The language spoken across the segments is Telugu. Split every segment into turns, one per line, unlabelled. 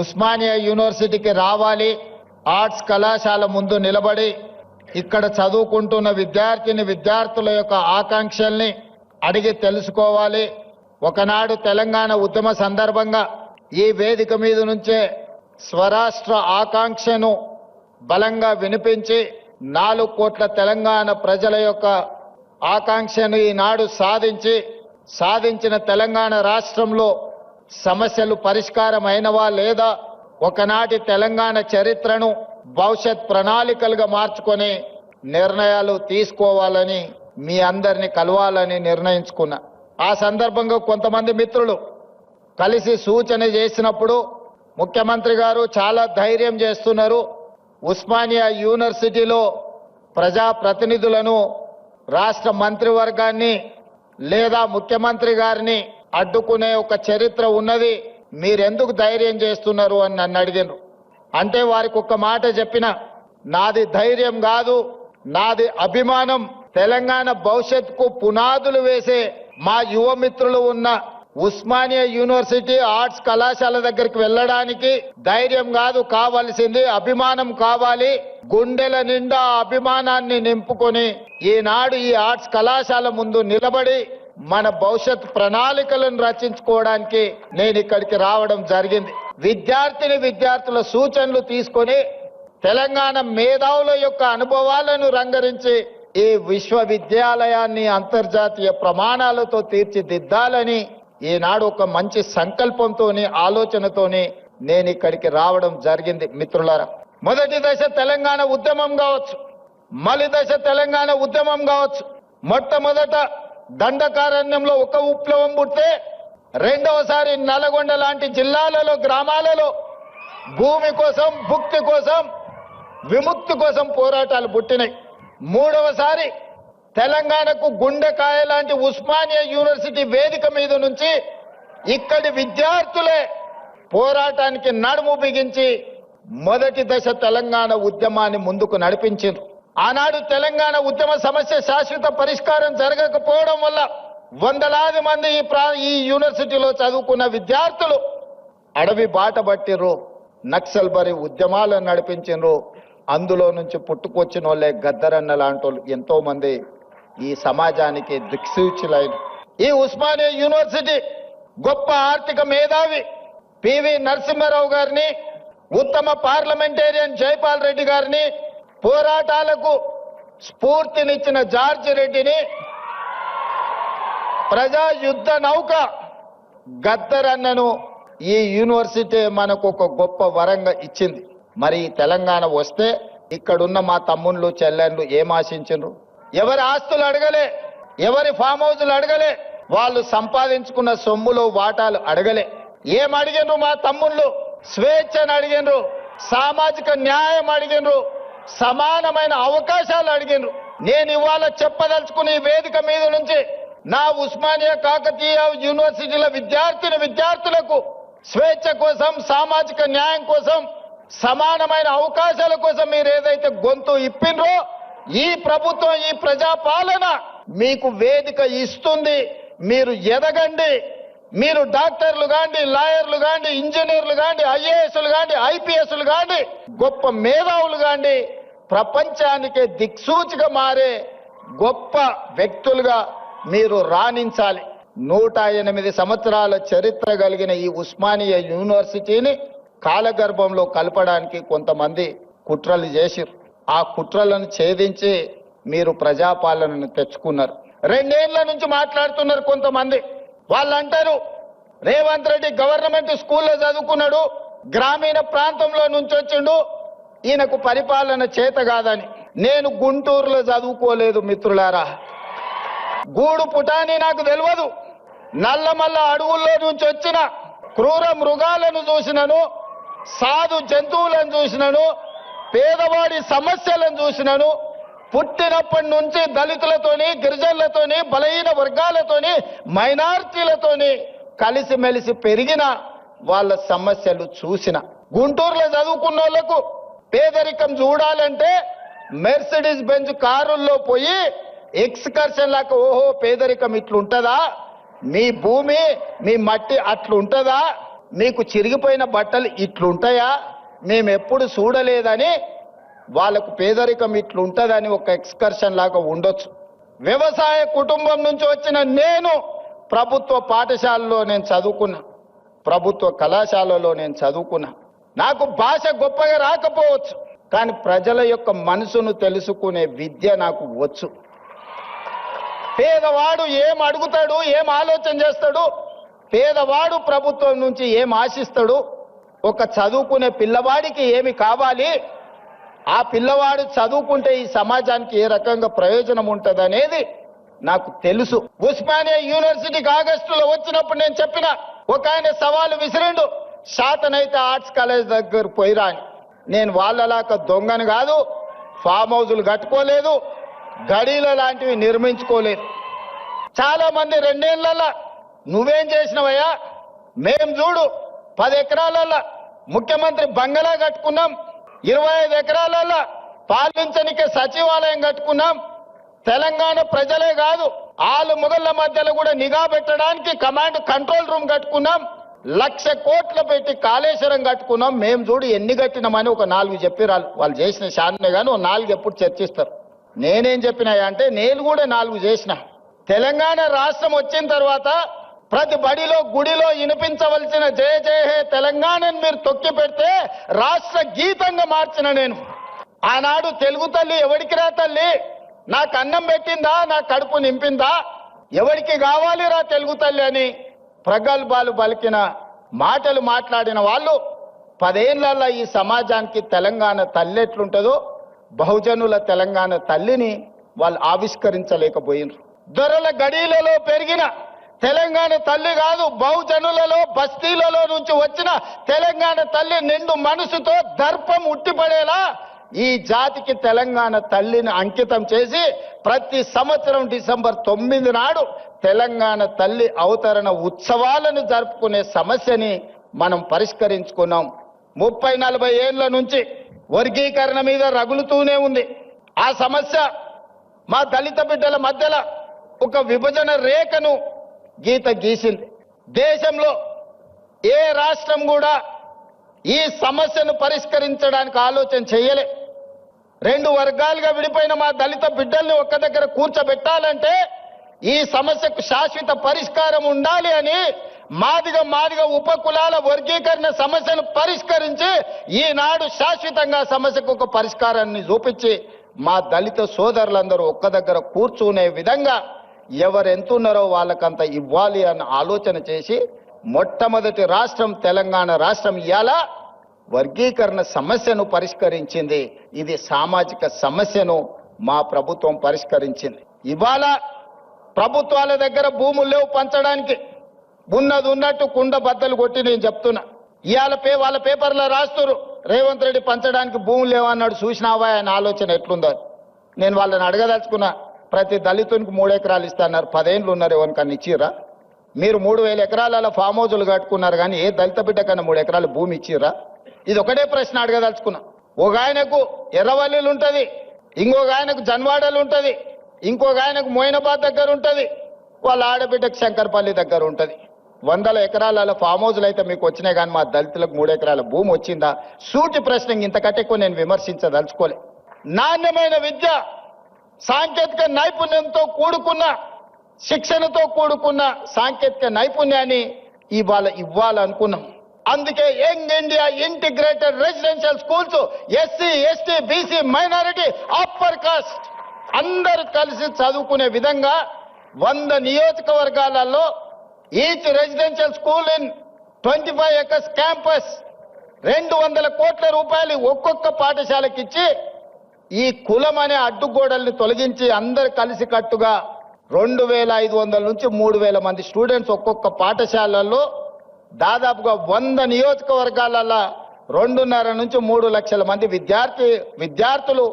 ఉస్మానియా యూనివర్సిటీకి రావాలి. ఆర్ట్స్ కళాశాల ముందు నిలబడి ఇక్కడ చదువుకుంటున్న విద్యార్థిని విద్యార్థుల యొక్క ఆకాంక్షల్ని అడిగి తెలుసుకోవాలి. ఒకనాడు తెలంగాణ ఉద్యమ సందర్భంగా ఈ వేదిక మీద నుంచే స్వరాష్ట్ర ఆకాంక్షను బలంగా వినిపించి నాలుగు కోట్ల తెలంగాణ ప్రజల యొక్క ఆకాంక్షను ఈనాడు సాధించి సాధించిన తెలంగాణ రాష్ట్రంలో సమస్యలు పరిష్కారమైనవా లేదా ఒకనాటి తెలంగాణ చరిత్రను భవిష్యత్ ప్రణాళికలుగా మార్చుకొని నిర్ణయాలు తీసుకోవాలని మీ అందరిని కలవాలని నిర్ణయించుకున్నా. ఆ సందర్భంగా కొంతమంది మిత్రులు కలిసి సూచన చేసినప్పుడు ముఖ్యమంత్రి గారు చాలా ధైర్యం చేస్తున్నారు. ఉస్మానియా యూనివర్సిటీలో ప్రజా ప్రతినిధులను రాష్ట్ర మంత్రివర్గాన్ని లేదా ముఖ్యమంత్రి గారిని అడ్డుకునే ఒక చరిత్ర ఉన్నది. మీరెందుకు ధైర్యం చేస్తున్నారు అని నన్ను అడిగాను అంటే వారికి ఒక మాట చెప్పిన నాది ధైర్యం కాదు నాది అభిమానం తెలంగాణ భవిష్యత్తుకు పునాదులు వేసే మా యువ మిత్రులు ఉన్న ఉస్మానియా యూనివర్సిటీ ఆర్ట్స్ కళాశాల దగ్గరికి వెళ్ళడానికి ధైర్యం కాదు కావాల్సింది అభిమానం కావాలి. గుండెల నిండా అభిమానాన్ని నింపుకొని ఈనాడు ఈ ఆర్ట్స్ కళాశాల ముందు నిలబడి మన భవిష్యత్ ప్రణాళికలను రచించుకోవడానికి నేను ఇక్కడికి రావడం జరిగింది. విద్యార్థిని విద్యార్థుల సూచనలు తీసుకొని తెలంగాణ మేధావుల యొక్క అనుభవాలను రంగరించి ఈ విశ్వవిద్యాలయాన్ని అంతర్జాతీయ ప్రమాణాలతో తీర్చిదిద్దాలని ఈనాడు ఒక మంచి సంకల్పంతోని ఆలోచనతోని నేను ఇక్కడికి రావడం జరిగింది మిత్రులారా. మొదటి దశ తెలంగాణ ఉద్యమం కావచ్చు మలి దశ తెలంగాణ ఉద్యమం కావచ్చు మొట్టమొదట దండకారణ్యంలో ఒక విప్లవం పుడితే రెండవసారి నల్గొండ లాంటి జిల్లాలలో గ్రామాలలో భూమి కోసం భుక్తి కోసం విముక్తి కోసం పోరాటాలు పుట్టినాయి. మూడవసారి తెలంగాణకు గుండెకాయ లాంటి ఉస్మానియా యూనివర్సిటీ వేదిక మీద నుంచి ఇక్కడి విద్యార్థులే పోరాటానికి నడుము బిగించి మొదటి దశ తెలంగాణ ఉద్యమాన్ని ముందుకు నడిపించింది ఆనాడు తెలంగాణ ఉద్యమ సమస్య శాశ్వత పరిష్కారం జరగకపోవడం వల్ల వందలాది మంది ఈ ప్రా ఈ యూనివర్సిటీలో చదువుకున్న విద్యార్థులు అడవి బాట పట్టిర్రు నక్సల్ బరి ఉద్యమాలను నడిపించిండ్రు అందులో నుంచి పుట్టుకొచ్చిన వాళ్ళే గద్దరన్న లాంటి వాళ్ళు ఎంతోమంది ఈ సమాజానికి దిక్సూచులైన ఈ ఉస్మానియా యూనివర్సిటీ గొప్ప ఆర్థిక మేధావి పివి నరసింహారావు గారిని ఉత్తమ పార్లమెంటేరియన్ జైపాల్ రెడ్డి గారిని పోరాటాలకు స్ఫూర్తినిచ్చిన జార్జ్ రెడ్డిని ప్రజా యుద్ధ నౌక గద్దరన్నను ఈ యూనివర్సిటీ మనకు ఒక గొప్ప వరంగా ఇచ్చింది. మరి తెలంగాణ వస్తే ఇక్కడున్న మా తమ్ముళ్ళు చెల్లెళ్ళు ఏం ఆశించరు ఎవరి ఆస్తులు అడగలే? ఎవరి ఫామ్ హౌస్లు అడగలే? వాళ్ళు సంపాదించుకున్న సొమ్ములు వాటాలు అడగలే. ఏం అడిగినరు మా తమ్ముళ్ళు? స్వేచ్ఛను అడిగినరు సామాజిక న్యాయం అడిగినరు సమానమైన అవకాశాలు అడిగినరు నేను ఇవాళ చెప్పదలుచుకునే వేదిక మీద నుంచి నా ఉస్మానియా కాకతీయ యూనివర్సిటీల విద్యార్థిని విద్యార్థులకు స్వేచ్ఛ కోసం సామాజిక న్యాయం కోసం సమానమైన అవకాశాల కోసం మీరు ఏదైతే గొంతు ఇప్పినరో ఈ ప్రభుత్వం ఈ ప్రజాపాలన మీకు వేదిక ఇస్తుంది. మీరు ఎదగండి. మీరు డాక్టర్లు కాండి లాయర్లు కాండి ఇంజనీర్లు కాండి ఐఏఎస్లు కాండి ఐపీఎస్లు కాండి గొప్ప మేధావులు కాండి ప్రపంచానికే దిక్సూచిగా మారే గొప్ప వ్యక్తులుగా మీరు రాణించాలి. నూట ఎనిమిది సంవత్సరాల చరిత్ర కలిగిన ఈ ఉస్మానియా యూనివర్సిటీని కాలగర్భంలో కలపడానికి కొంతమంది కుట్రలు చేసిరు ఆ కుట్రలను ఛేదించి మీరు ప్రజాపాలనను తెచ్చుకున్నారు. రెండేళ్ళ నుంచి మాట్లాడుతున్నారు కొంతమంది. వాళ్ళు అంటారు రేవంత్ రెడ్డి గవర్నమెంట్ స్కూల్లో చదువుకున్నాడు గ్రామీణ ప్రాంతంలో నుంచి వచ్చిండు ఈయనకు పరిపాలన చేత కాదని. నేను గుంటూరులో చదువుకోలేదు మిత్రులారా. గూడు పుటాని నాకు తెలియదు నల్లమల్ల అడవుల్లో నుంచి వచ్చిన క్రూర మృగాలను చూసినను సాధు జంతువులను చూసినను పేదవాడి సమస్యలను చూసినను పుట్టినప్పటి నుంచి దళితులతోని గిరిజనులతోని బలహీన వర్గాలతోని మైనార్టీలతోని కలిసిమెలిసి పెరిగిన వాళ్ళ సమస్యలు చూసిన. గుంటూరులో చదువుకున్న వాళ్ళకు పేదరికం చూడాలంటే మెర్సిడీస్ బెంజ్ కారుల్లో పోయి ఎక్స్కర్షన్ లాగా ఓహో పేదరికం ఇట్లుంటుందా? మీ భూమి మీ మట్టి అట్లుంటుందా? మీకు చిరిగిపోయిన బట్టలు ఇట్లుంటాయా? మేము ఎప్పుడు చూడలేదని వాళ్ళకు పేదరికం ఇట్లుంటుందని ఒక ఎక్స్కర్షన్ లాగా ఉండొచ్చు. వ్యవసాయ కుటుంబం నుంచి వచ్చిన నేను ప్రభుత్వ పాఠశాలలో నేను చదువుకున్నా. ప్రభుత్వ కళాశాలలో నేను చదువుకున్నా. నాకు భాష గొప్పగా రాకపోవచ్చు కానీ ప్రజల యొక్క మనసును తెలుసుకునే విద్య నాకు వచ్చు. పేదవాడు ఏం అడుగుతాడు ఏం ఆలోచన చేస్తాడు పేదవాడు ప్రభుత్వం నుంచి ఏం ఆశిస్తాడు ఒక చదువుకునే పిల్లవాడికి ఏమి కావాలి ఆ పిల్లవాడు చదువుకుంటే ఈ సమాజానికి ఏ రకంగా ప్రయోజనం ఉంటుంది అనేది నాకు తెలుసు. ఉస్మానియా యూనివర్సిటీకి ఆగస్టులో వచ్చినప్పుడు నేను చెప్పిన ఒక ఆయన సవాలు విసిరిండు. శాతనైతే ఆర్ట్స్ కాలేజ్ దగ్గర పోయిరా అని. నేను వాళ్ళలాక దొంగను కాదు ఫామ్ హౌజులు కట్టుకోలేదు గడీల లాంటివి నిర్మించుకోలేదు. చాలా మంది రెండేళ్ళలో నువ్వేం చేసినవయ్యా? మేం చూడు పది ఎకరాలలో ముఖ్యమంత్రి బంగళా కట్టుకున్నాం ఇరవై ఐదు ఎకరాలలో పాలించనికే సచివాలయం కట్టుకున్నాం. తెలంగాణ ప్రజలే కాదు ఆలు మొగళ్ళ మధ్యలో కూడా నిఘా పెట్టడానికి కమాండ్ కంట్రోల్ రూమ్ కట్టుకున్నాం. లక్ష కోట్లు పెట్టి కాళేశ్వరం కట్టుకున్నాం. మేము చూడు ఎన్ని కట్టినామని ఒక నాలుగు చెప్పిరాలు వాళ్ళు. చేసిన శాన్నే కానీ ఓ నాలుగు ఎప్పుడు చర్చిస్తారు. నేనేం చెప్పినాయంటే నేను కూడా నాలుగు చేసిన. తెలంగాణ రాష్ట్రం వచ్చిన తర్వాత ప్రతి బడిలో గుడిలో వినిపించవలసిన జయ జయ హే తెలంగాణని మీరు తొక్కి పెడితే రాష్ట్ర గీతంగా మార్చిన నేను. ఆనాడు తెలుగు తల్లి ఎవడికి రా తల్లి? నాకు అన్నం పెట్టిందా? నా కడుపు నింపిందా? ఎవరికి కావాలి రా తెలుగు తల్లి అని ప్రగల్భాలు పలికిన మాటలు మాట్లాడిన వాళ్ళు పదేళ్ళలో ఈ సమాజానికి తెలంగాణ తల్లి ఎట్లుంటుందో బహుజనుల తెలంగాణ తల్లిని వాళ్ళు ఆవిష్కరించలేకపోయినారు. దొరల గడీలలో పెరిగిన తెలంగాణ తల్లి కాదు బహుజనులలో బస్తీలలో నుంచి వచ్చిన తెలంగాణ తల్లి నిండు మనసుతో దర్పం ఉట్టిపడేలా ఈ జాతికి తెలంగాణ తల్లిని అంకితం చేసి ప్రతి సంవత్సరం డిసెంబర్ తొమ్మిది నాడు తెలంగాణ తల్లి అవతరణ ఉత్సవాలను జరుపుకునే సమస్యని మనం పరిష్కరించుకున్నాం. ముప్పై నలభై ఏళ్ళ నుంచి వర్గీకరణ మీద రగులుతూనే ఉంది. ఆ సమస్య మా దళిత బిడ్డల మధ్యలో ఒక విభజన రేఖను గీత గీసింది. దేశంలో ఏ రాష్ట్రం కూడా ఈ సమస్యను పరిష్కరించడానికి ఆలోచన చేయలే. రెండు వర్గాలుగా విడిపోయిన మా దళిత బిడ్డల్ని ఒక్క దగ్గర కూర్చోబెట్టాలంటే ఈ సమస్యకు శాశ్వత పరిష్కారం ఉండాలి అని మాదిగా మాదిగా ఉపకులాల వర్గీకరణ సమస్యను పరిష్కరించి ఈనాడు శాశ్వతంగా సమస్యకు ఒక పరిష్కారాన్ని చూపించి మా దళిత సోదరులందరూ ఒక్క దగ్గర కూర్చునే విధంగా ఎవరెంతున్నారో వాళ్ళకంత ఇవ్వాలి అన్న ఆలోచన చేసి మొట్టమొదటి రాష్ట్రం తెలంగాణ రాష్ట్రం ఇవాళ వర్గీకరణ సమస్యను పరిష్కరించింది. ఇది సామాజిక సమస్యను మా ప్రభుత్వం పరిష్కరించింది. ఇవాళ ప్రభుత్వాల దగ్గర భూములు లేవు పంచడానికి. ఉన్నది ఉన్నట్టు కుండ బద్దలు కొట్టి నేను చెప్తున్నా. ఇవాళ పే వాళ్ళ పేపర్లో రాస్తారు రేవంత్ రెడ్డి పంచడానికి భూములు లేవన్నాడు చూసినావా ఆయన ఆలోచన ఎట్లుందో. నేను వాళ్ళని అడగదలుచుకున్నా. ప్రతి దళితునికి మూడు ఎకరాలు ఇస్తాన్నారు పదేళ్ళు ఉన్నారు ఎవరికన్నా ఇచ్చిర్రా మీరు మూడు వేల ఎకరాల ఫామ్ హౌజులు కట్టుకున్నారు కానీ ఏ దళిత బిడ్డ కన్నా మూడు ఎకరాలు భూమి ఇచ్చిర్రా? ఇది ఒకటే ప్రశ్న అడగదలుచుకున్నా. ఒక ఆయనకు ఎర్రవల్లిలు ఉంటుంది ఇంకొక ఆయనకు జన్వాడలు ఉంటుంది ఇంకొక ఆయనకు మోయినాబాద్ దగ్గర ఉంటుంది వాళ్ళ ఆడబిడ్డకు శంకర్పల్లి దగ్గర ఉంటుంది. వందల ఎకరాల ఫామ్ హౌజులు అయితే మీకు వచ్చినాయి కానీ మా దళితులకు మూడు ఎకరాల భూమి వచ్చిందా? సూటి ప్రశ్న ఇంతకంటే ఎక్కువ నేను విమర్శించదలుచుకోలే. నాణ్యమైన విద్య సాంకేతిక నైపుణ్యంతో కూడుకున్న శిక్షణతో కూడుకున్న సాంకేతిక నైపుణ్యాన్ని ఇవాళ ఇవ్వాలనుకున్నాం. అందుకే young India integrated residential schools SC ST BC minority upper caste అందరూ కలిసి చదువుకునే విధంగా వంద నియోజకవర్గాలలో each residential school in twenty five acres campus రెండు వందల కోట్ల రూపాయలు ఒక్కొక్క పాఠశాలకిచ్చి ఈ కులం అనే అడ్డుగోడల్ని తొలగించి అందరు కలిసి కట్టుగా రెండు వేల ఐదు వందల నుంచి మూడు వేల మంది స్టూడెంట్స్ ఒక్కొక్క పాఠశాలల్లో దాదాపుగా వంద నియోజకవర్గాలలో రెండున్నర నుంచి మూడు లక్షల మంది విద్యార్థి విద్యార్థులు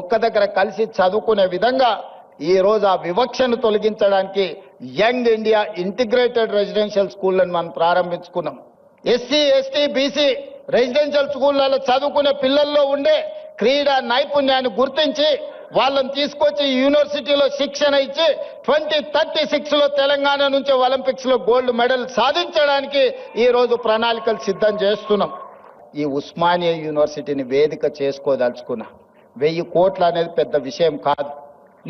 ఒక్క దగ్గర కలిసి చదువుకునే విధంగా ఈరోజు ఆ వివక్షను తొలగించడానికి యంగ్ ఇండియా ఇంటిగ్రేటెడ్ రెసిడెన్షియల్ స్కూళ్ళను మనం ప్రారంభించుకున్నాం. ఎస్సీ ఎస్టీ బీసీ రెసిడెన్షియల్ స్కూళ్ళలో చదువుకునే పిల్లల్లో ఉండే క్రీడా నైపుణ్యాన్ని గుర్తించి వాళ్ళని తీసుకొచ్చి యూనివర్సిటీలో శిక్షణ ఇచ్చి ట్వంటీ థర్టీ సిక్స్లో తెలంగాణ నుంచి ఒలింపిక్స్లో గోల్డ్ మెడల్ సాధించడానికి ఈరోజు ప్రణాళికలు సిద్ధం చేస్తున్నాం. ఈ ఉస్మానియా యూనివర్సిటీని వేదిక చేసుకోదలుచుకున్నా వెయ్యి కోట్లు అనేది పెద్ద విషయం కాదు.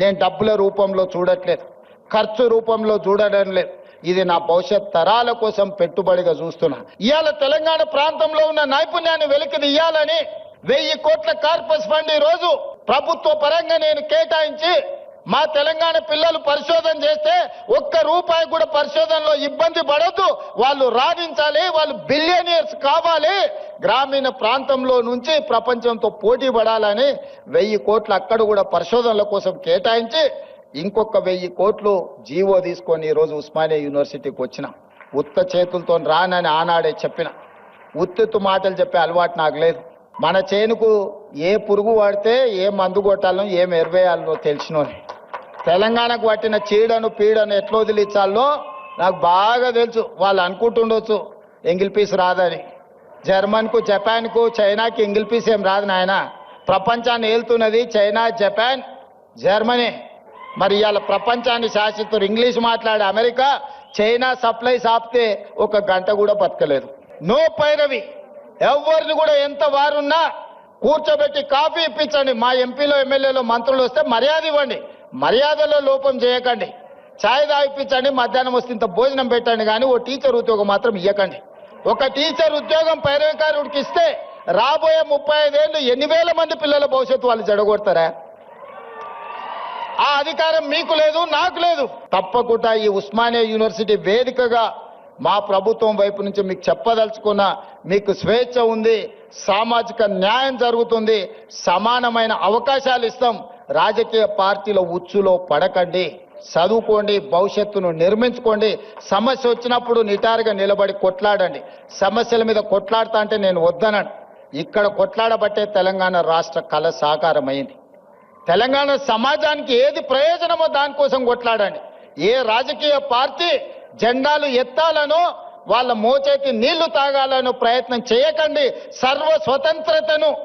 నేను డబ్బుల రూపంలో చూడట్లేదు. ఖర్చు రూపంలో చూడడం లేదు. ఇది నా భవిష్యత్ తరాల కోసం పెట్టుబడిగా చూస్తున్నా. ఇవాళ తెలంగాణ ప్రాంతంలో ఉన్న నైపుణ్యాన్ని వెలికి తీయాలని వెయ్యి కోట్ల కార్పస్ ఫండ్ ఈ రోజు ప్రభుత్వ పరంగా నేను కేటాయించి మా తెలంగాణ పిల్లలు పరిశోధన చేస్తే ఒక్క రూపాయి కూడా పరిశోధనలో ఇబ్బంది పడద్దు. వాళ్ళు రాణించాలి వాళ్ళు బిలియనియర్స్ కావాలి. గ్రామీణ ప్రాంతంలో నుంచి ప్రపంచంతో పోటీ పడాలని వెయ్యి కోట్లు అక్కడ కూడా పరిశోధనల కోసం కేటాయించి ఇంకొక వెయ్యి కోట్లు జీవో తీసుకొని ఈరోజు ఉస్మానియా యూనివర్సిటీకి వచ్చిన. ఉత్త చేతులతో రానని ఆనాడే చెప్పిన. ఉత్తుత్తు మాటలు చెప్పే అలవాటు నాకు లేదు. మన చేనుకు ఏ పురుగు వాడితే ఏ మందు కొట్టాలనో ఏం ఎరవేయాలనో తెలిసినోని తెలంగాణకు పట్టిన చీడను పీడను ఎట్లా వదిలించాలో నాకు బాగా తెలుసు. వాళ్ళు అనుకుంటుండొచ్చు ఎంగిల్ పీస్ రాదని. జర్మన్కు జపాన్కు చైనాకి ఎంగిల్ పీస్ ఏం రాదు నాయన. ప్రపంచాన్ని ఏలుతున్నది చైనా జపాన్ జర్మనీ. మరి ఇవాళ ప్రపంచాన్ని శాసిస్తారు ఇంగ్లీష్ మాట్లాడే అమెరికా చైనా సప్లైస్ ఆపితే ఒక గంట కూడా బతకలేదు. నో పైరవి. ఎవరిని కూడా ఎంత వారున్నా కూర్చోబెట్టి కాఫీ ఇప్పించండి. మా ఎంపీలో ఎమ్మెల్యేలో మంత్రులు వస్తే మర్యాద ఇవ్వండి. మర్యాదలో లోపం చేయకండి. ఛాయ్ తాగిపించండి మధ్యాహ్నం వస్తే ఇంత భోజనం పెట్టండి కానీ ఓ టీచర్ ఉద్యోగం మాత్రం ఇవ్వకండి ఒక టీచర్ ఉద్యోగం పైరవికారుడికి ఇస్తే రాబోయే ముప్పై ఐదేళ్ళు ఎన్ని వేల మంది పిల్లల భవిష్యత్తు వాళ్ళు జడగొడతారా ఆ అధికారం మీకు లేదు నాకు లేదు. తప్పకుండా ఈ ఉస్మానియా యూనివర్సిటీ వేదికగా మా ప్రభుత్వం వైపు నుంచి మీకు చెప్పదలుచుకున్న మీకు స్వేచ్ఛ ఉంది సామాజిక న్యాయం జరుగుతుంది సమానమైన అవకాశాలు ఇస్తాం. రాజకీయ పార్టీల ఉచ్చులో పడకండి చదువుకోండి భవిష్యత్తును నిర్మించుకోండి. సమస్య వచ్చినప్పుడు నిటారుగా నిలబడి కొట్లాడండి. సమస్యల మీద కొట్లాడుతా అంటే నేను వద్దనను. ఇక్కడ కొట్లాడబట్టే తెలంగాణ రాష్ట్ర కళ సాకారమైంది. తెలంగాణ సమాజానికి ఏది ప్రయోజనమో దానికోసం కొట్లాడండి. ఏ రాజకీయ పార్టీ జెండాలు ఎత్తాలనో వాళ్ళ మోచేతి నీళ్ళు తాగాలనో ప్రయత్నం చేయకండి. సర్వ స్వతంత్రతను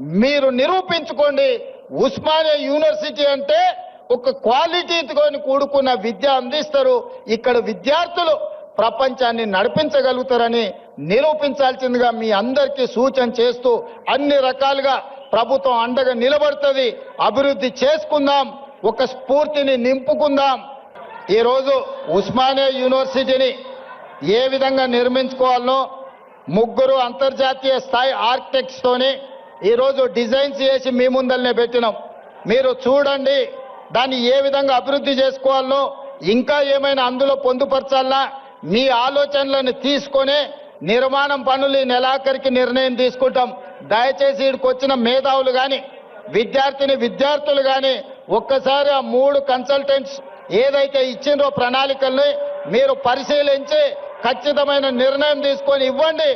మీరు నిరూపించుకోండి. ఉస్మానియా యూనివర్సిటీ అంటే ఒక క్వాలిటీతో కూడుకున్న విద్య అందిస్తారు. ఇక్కడ విద్యార్థులు ప్రపంచాన్ని నడిపించగలుగుతారని నిరూపించాల్సిందిగా మీ అందరికీ సూచన చేస్తూ అన్ని రకాలుగా ప్రభుత్వం అండగా నిలబడుతుంది. అభివృద్ధి చేసుకుందాం. ఒక స్ఫూర్తిని నింపుకుందాం. ఈరోజు ఉస్మానియా యూనివర్సిటీని ఏ విధంగా నిర్మించుకోవాలనో ముగ్గురు అంతర్జాతీయ స్థాయి ఆర్కిటెక్ట్స్తోని ఈరోజు డిజైన్స్ చేసి మీ ముందరనే పెట్టినాం. మీరు చూడండి దాన్ని ఏ విధంగా అభివృద్ధి చేసుకోవాలనో ఇంకా ఏమైనా అందులో పొందుపరచాలన్నా మీ ఆలోచనలను తీసుకొని నిర్మాణం పనులు ఈ నెలాఖరికి నిర్ణయం తీసుకుంటాం. దయచేసి ఇక్కడికి వచ్చిన మేధావులు కానీ విద్యార్థిని విద్యార్థులు కానీ ఒక్కసారి ఆ మూడు కన్సల్టెంట్స్ ఏదైతే ఇచ్చిండ్రో ప్రణాళికల్ని మీరు పరిశీలించి ఖచ్చితమైన నిర్ణయం తీసుకొని ఇవ్వండి.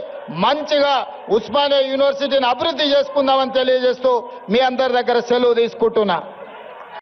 మంచిగా ఉస్మానియా యూనివర్సిటీని అభివృద్ధి చేసుకుందామని తెలియజేస్తూ మీ అందరి దగ్గర సెలవు తీసుకుంటున్నా.